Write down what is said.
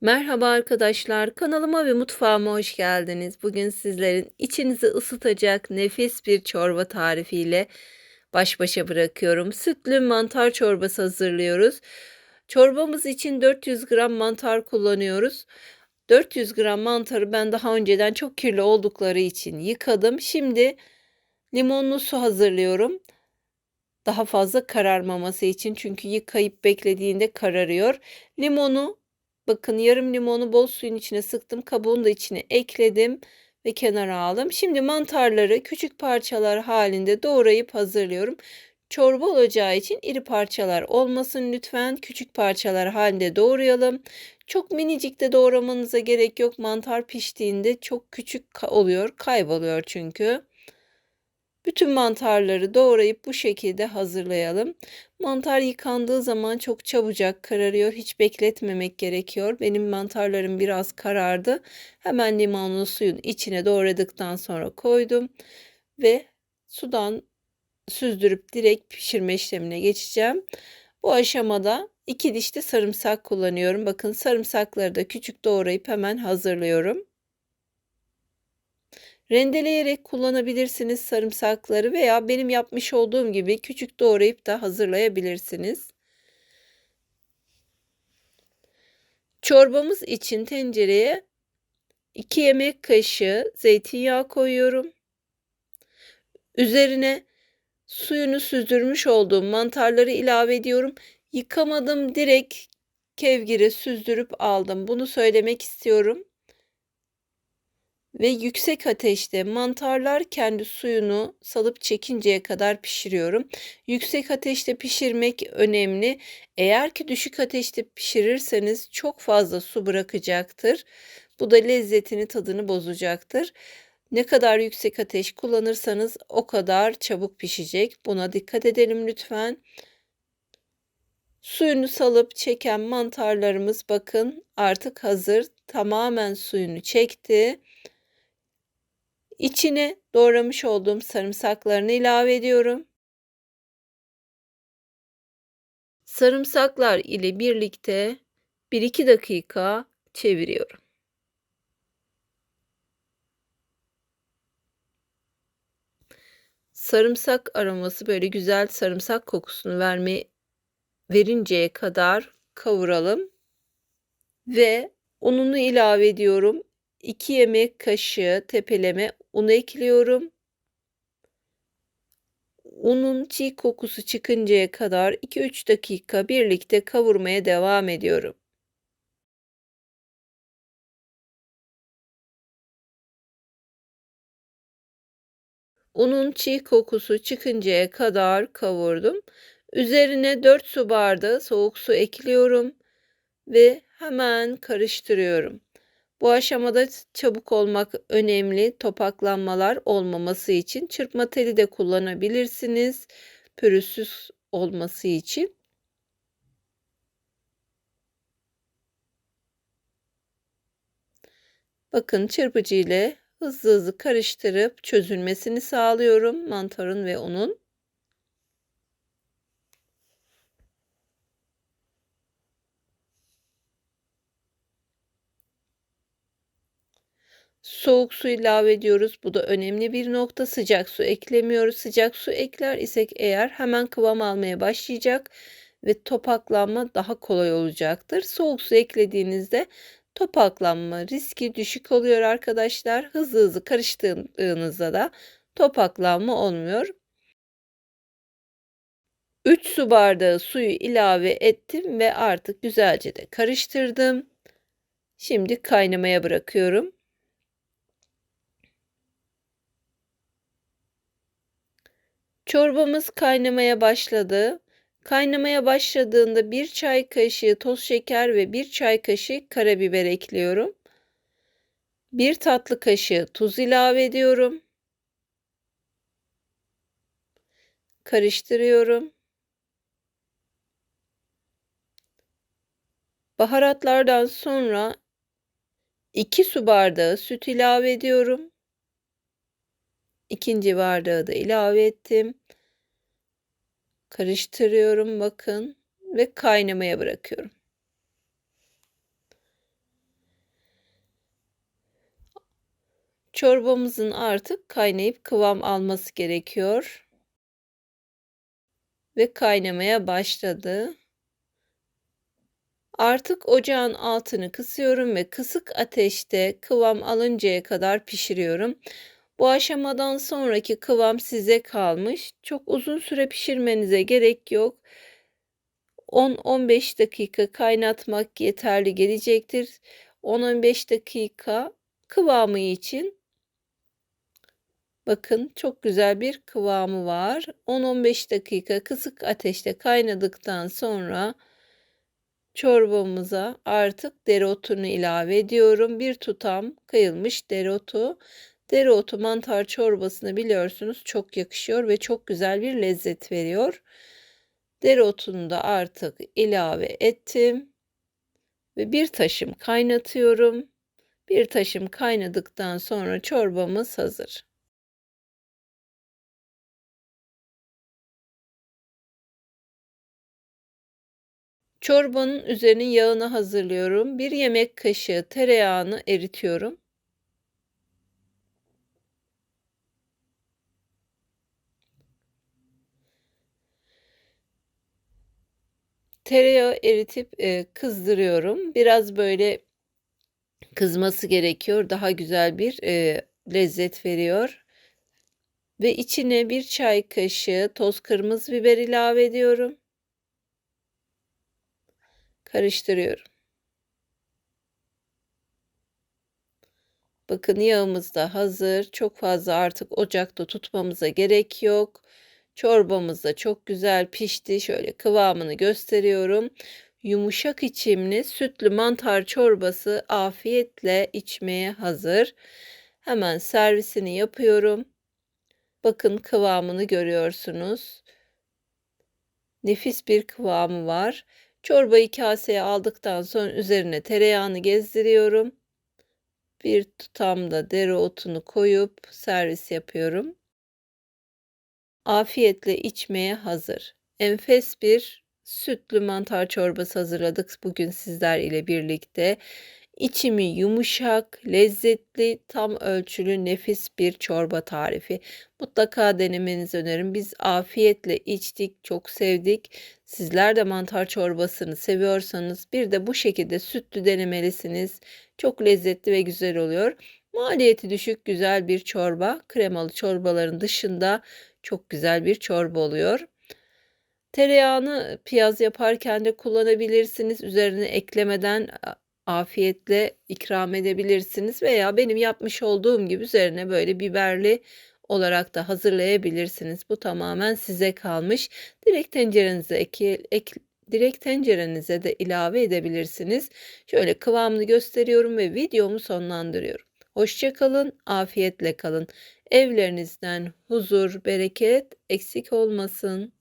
Merhaba arkadaşlar, kanalıma ve mutfağıma hoş geldiniz. Bugün sizlerin içinizi ısıtacak nefis bir çorba tarifiyle baş başa bırakıyorum. Sütlü mantar çorbası hazırlıyoruz. Çorbamız için 400 gram mantar kullanıyoruz. 400 gram mantarı ben daha önceden çok kirli oldukları için yıkadım. Şimdi limonlu su hazırlıyorum. Daha fazla kararmaması için çünkü yıkayıp beklediğinde kararıyor. Limonu Bakın yarım limonu bol suyun içine sıktım. Kabuğunu da içine ekledim ve kenara aldım. Şimdi mantarları küçük parçalar halinde doğrayıp hazırlıyorum. Çorba olacağı için iri parçalar olmasın lütfen. Küçük parçalar halinde doğrayalım. Çok minicik de doğramanıza gerek yok. Mantar piştiğinde çok küçük oluyor, kayboluyor çünkü. Bütün mantarları doğrayıp bu şekilde hazırlayalım. Mantar yıkandığı zaman çok çabucak kararıyor. Hiç bekletmemek gerekiyor. Benim mantarlarım biraz karardı. Hemen limonlu suyun içine doğradıktan sonra koydum ve sudan süzdürüp direkt pişirme işlemine geçeceğim. Bu aşamada iki diş de sarımsak kullanıyorum. Bakın sarımsakları da küçük doğrayıp hemen hazırlıyorum. Rendeleyerek kullanabilirsiniz sarımsakları veya benim yapmış olduğum gibi küçük doğrayıp da hazırlayabilirsiniz. Çorbamız için tencereye 2 yemek kaşığı zeytinyağı koyuyorum. Üzerine suyunu süzdürmüş olduğum mantarları ilave ediyorum. Yıkamadım direkt kevgire süzdürüp aldım. Bunu söylemek istiyorum ve yüksek ateşte mantarlar kendi suyunu salıp çekinceye kadar pişiriyorum. Yüksek ateşte pişirmek önemli. Eğer ki düşük ateşte pişirirseniz çok fazla su bırakacaktır. Bu da lezzetini, tadını bozacaktır. Ne kadar yüksek ateş kullanırsanız o kadar çabuk pişecek. Buna dikkat edelim lütfen. Suyunu salıp çeken mantarlarımız bakın artık hazır. Tamamen suyunu çekti. İçine doğramış olduğum sarımsaklarını ilave ediyorum. Sarımsaklar ile birlikte 1-2 dakika çeviriyorum. Sarımsak aroması böyle güzel sarımsak kokusunu verme verinceye kadar kavuralım ve ununu ilave ediyorum. 2 yemek kaşığı tepeleme un ekliyorum. Unun çiğ kokusu çıkıncaya kadar 2-3 dakika birlikte kavurmaya devam ediyorum. Unun çiğ kokusu çıkıncaya kadar kavurdum. Üzerine 4 su bardağı soğuk su ekliyorum ve hemen karıştırıyorum. Bu aşamada çabuk olmak önemli. Topaklanmalar olmaması için çırpma teli de kullanabilirsiniz. Pürüzsüz olması için. Bakın çırpıcı ile hızlı hızlı karıştırıp çözülmesini sağlıyorum mantarın ve unun. Soğuk su ilave ediyoruz. Bu da önemli bir nokta. Sıcak su eklemiyoruz. Sıcak su ekler isek eğer hemen kıvam almaya başlayacak ve topaklanma daha kolay olacaktır. Soğuk su eklediğinizde topaklanma riski düşük oluyor arkadaşlar. Hızlı hızlı karıştırdığınızda da topaklanma olmuyor. 3 su bardağı suyu ilave ettim ve artık güzelce de karıştırdım. Şimdi kaynamaya bırakıyorum. Çorbamız kaynamaya başladı. Kaynamaya başladığında bir çay kaşığı toz şeker ve bir çay kaşığı karabiber ekliyorum. Bir tatlı kaşığı tuz ilave ediyorum. Karıştırıyorum. Baharatlardan sonra 2 su bardağı süt ilave ediyorum. İkinci bardağı da ilave ettim. Karıştırıyorum bakın ve kaynamaya bırakıyorum. Çorbamızın artık kaynayıp kıvam alması gerekiyor. Ve kaynamaya başladı. Artık ocağın altını kısıyorum ve kısık ateşte kıvam alıncaya kadar pişiriyorum. Bu aşamadan sonraki kıvam size kalmış. Çok uzun süre pişirmenize gerek yok. 10-15 dakika kaynatmak yeterli gelecektir. 10-15 dakika kıvamı için bakın çok güzel bir kıvamı var. 10-15 dakika kısık ateşte kaynadıktan sonra çorbamıza artık dereotunu ilave ediyorum. Bir tutam kıyılmış dereotu. Dereotu mantar çorbasını biliyorsunuz çok yakışıyor ve çok güzel bir lezzet veriyor. Dereotunu da artık ilave ettim. Ve bir taşım kaynatıyorum. Bir taşım kaynadıktan sonra çorbamız hazır. Çorbanın üzerinin yağını hazırlıyorum. Bir yemek kaşığı tereyağını eritiyorum. Tereyağı eritip e, kızdırıyorum. Biraz böyle kızması gerekiyor. Daha güzel bir e, lezzet veriyor. Ve içine bir çay kaşığı toz kırmızı biber ilave ediyorum. Karıştırıyorum. Bakın yağımız da hazır. Çok fazla artık ocakta tutmamıza gerek yok. Çorbamız da çok güzel pişti. Şöyle kıvamını gösteriyorum. Yumuşak içimli sütlü mantar çorbası afiyetle içmeye hazır. Hemen servisini yapıyorum. Bakın kıvamını görüyorsunuz. Nefis bir kıvamı var. Çorbayı kaseye aldıktan sonra üzerine tereyağını gezdiriyorum. Bir tutam da dereotunu koyup servis yapıyorum. Afiyetle içmeye hazır. Enfes bir sütlü mantar çorbası hazırladık bugün sizler ile birlikte. İçimi yumuşak, lezzetli, tam ölçülü, nefis bir çorba tarifi. Mutlaka denemenizi öneririm. Biz afiyetle içtik, çok sevdik. Sizler de mantar çorbasını seviyorsanız bir de bu şekilde sütlü denemelisiniz. Çok lezzetli ve güzel oluyor. Maliyeti düşük, güzel bir çorba. Kremalı çorbaların dışında çok güzel bir çorba oluyor. Tereyağını piyaz yaparken de kullanabilirsiniz. Üzerine eklemeden afiyetle ikram edebilirsiniz veya benim yapmış olduğum gibi üzerine böyle biberli olarak da hazırlayabilirsiniz. Bu tamamen size kalmış. Direkt tencerenize ek, ek, direkt tencerenize de ilave edebilirsiniz. Şöyle kıvamını gösteriyorum ve videomu sonlandırıyorum. Hoşçakalın, afiyetle kalın. Evlerinizden huzur, bereket eksik olmasın.